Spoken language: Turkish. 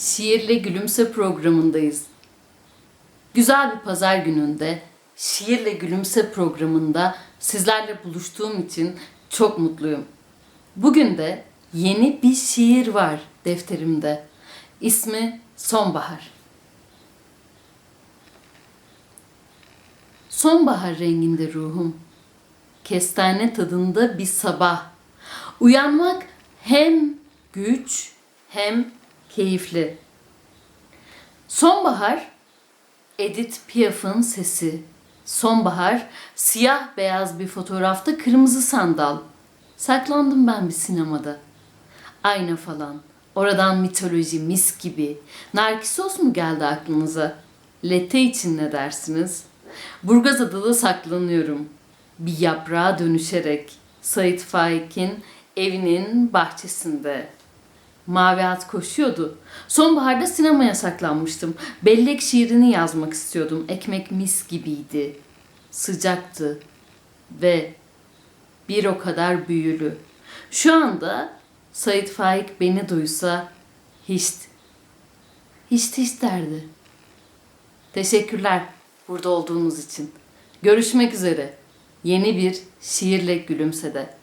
Şiirle Gülümse programındayız. Güzel bir pazar gününde Şiirle Gülümse programında sizlerle buluştuğum için çok mutluyum. Bugün de yeni bir şiir var defterimde. İsmi Sonbahar. Sonbahar renginde ruhum. Kestane tadında bir sabah. Uyanmak hem güç hem keyifli. Sonbahar Edith Piaf'ın sesi. Sonbahar siyah beyaz bir fotoğrafta kırmızı sandal. Saklandım ben bir sinemada. Ayna falan. Oradan mitoloji mis gibi. Narkisos mu geldi aklınıza? Lette için ne dersiniz? Burgazada'da saklanıyorum. Bir yaprağa dönüşerek. Sait Faik'in evinin bahçesinde. Mavi at koşuyordu. Sonbaharda sinemaya saklanmıştım. Bellek şiirini yazmak istiyordum. Ekmek mis gibiydi. Sıcaktı. Ve bir o kadar büyülü. Şu anda Sait Faik beni duysa hiç, hiç hiç derdi. Teşekkürler burada olduğunuz için. Görüşmek üzere. Yeni bir şiirle gülümsede.